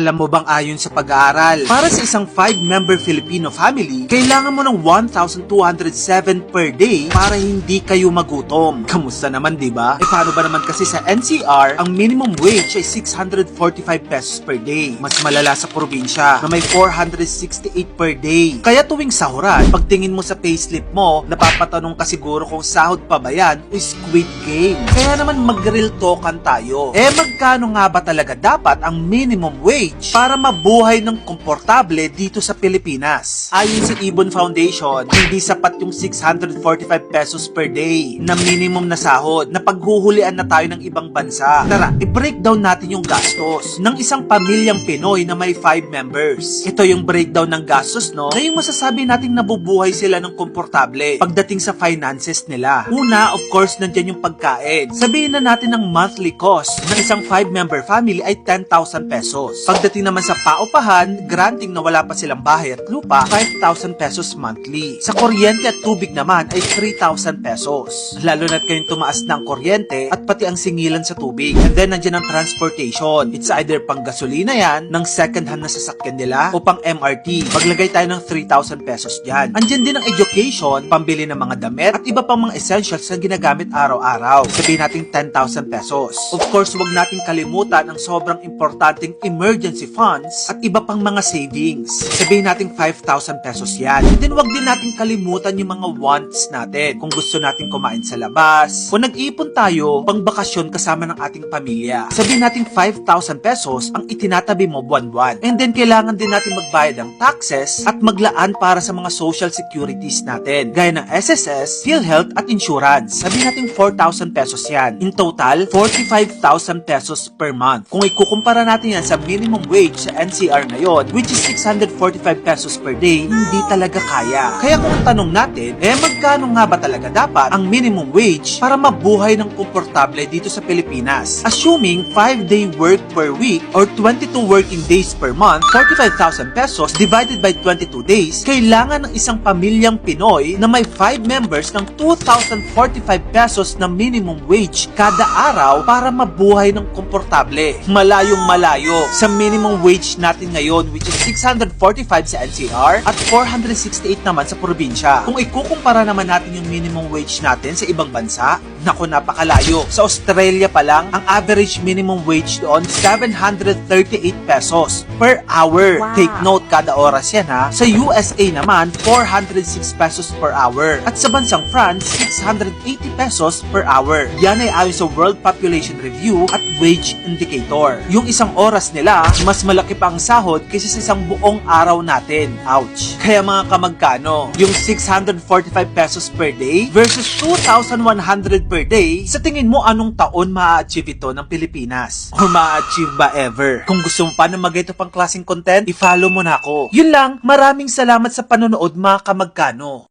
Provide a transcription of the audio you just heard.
Alam mo bang ayon sa pag-aaral, para sa isang 5-member Filipino family, kailangan mo ng 1,207 per day para hindi kayo magutom. Kamusta naman, di ba? Eh paano ba naman kasi sa NCR, ang minimum wage ay 645 pesos per day. Mas malala sa probinsya na may 468 per day. Kaya tuwing sahuran, pagtingin mo sa payslip mo, napapatanong ka siguro kung sahod pa ba yan o squid game. Kaya naman mag-real talkan tayo. Eh magkano nga ba talaga dapat ang minimum wage para mabuhay ng komportable dito sa Pilipinas? Ayon sa Ibon Foundation, hindi sapat yung 645 pesos per day na minimum na sahod na paghuhulian na tayo ng ibang bansa. Tara, i-breakdown natin yung gastos ng isang pamilyang Pinoy na may 5 members. Ito yung breakdown ng gastos, no? Na yung masasabi nating nabubuhay sila ng komportable pagdating sa finances nila. Una, of course, nandyan yung pagkain. Sabihin na natin ang monthly cost isang 5-member family ay 10,000 pesos. Pagdating naman sa paupahan, granting na wala pa silang bahay at lupa, 5,000 pesos monthly. Sa kuryente at tubig naman ay 3,000 pesos. Lalo na't kayong tumaas ng kuryente at pati ang singilan sa tubig. And then nandiyan ang transportation. It's either pang gasolina yan, ng second hand na sasakyan nila, o pang MRT. Maglagay tayo ng 3,000 pesos dyan. Andyan din ang education, pambili ng mga damit, at iba pang mga essentials na ginagamit araw-araw. Sabihin natin 10,000 pesos. Of course, wag natin kalimutan ang sobrang importanteng emergency funds at iba pang mga savings. Sabihin natin 5,000 pesos yan. And then wag din natin kalimutan yung mga wants natin. Kung gusto natin kumain sa labas, kung nag-iipon tayo pang bakasyon kasama ng ating pamilya. Sabihin natin 5,000 pesos ang itinatabi mo buwan-buwan. And then kailangan din natin magbayad ng taxes at maglaan para sa mga social securities natin. Gaya ng SSS, PhilHealth at insurance. Sabihin natin 4,000 pesos yan. In total, 45,000 pesos per month. Kung ikukumpara natin yan sa minimum wage sa NCR ngayon, which is 645 pesos per day, hindi talaga kaya. Kaya kung tanong natin, eh magkano nga ba talaga dapat ang minimum wage para mabuhay ng komportable dito sa Pilipinas? Assuming 5-day work per week or 22 working days per month, 45,000 pesos divided by 22 days, kailangan ng isang pamilyang Pinoy na may 5 members ng 2,045 pesos na minimum wage kada araw para mabuhay ng komportable. Malayong malayo sa minimum wage natin ngayon which is 645 sa NCR at 468 naman sa probinsya. Kung ikukumpara naman natin yung minimum wage natin sa ibang bansa, Naku, napakalayo. Sa Australia pa lang, ang average minimum wage doon, 738 pesos per hour. Wow. Take note, kada oras yan ha. Sa USA naman, 406 pesos per hour. At sa bansang France, 680 pesos per hour. Yan ay ayon sa World Population Review at Wage Indicator. Yung isang oras nila, mas malaki pa ang sahod kaysa sa isang buong araw natin. Ouch. Kaya mga kamagkano, yung 645 pesos per day versus 2,100 per day, sa tingin mo anong taon ma-achieve ito ng Pilipinas? Or ma-achieve ba ever? Kung gusto mo pa na mag-ito pang klaseng content, i-follow mo na ako. Yun lang, maraming salamat sa panonood mga kamagkano.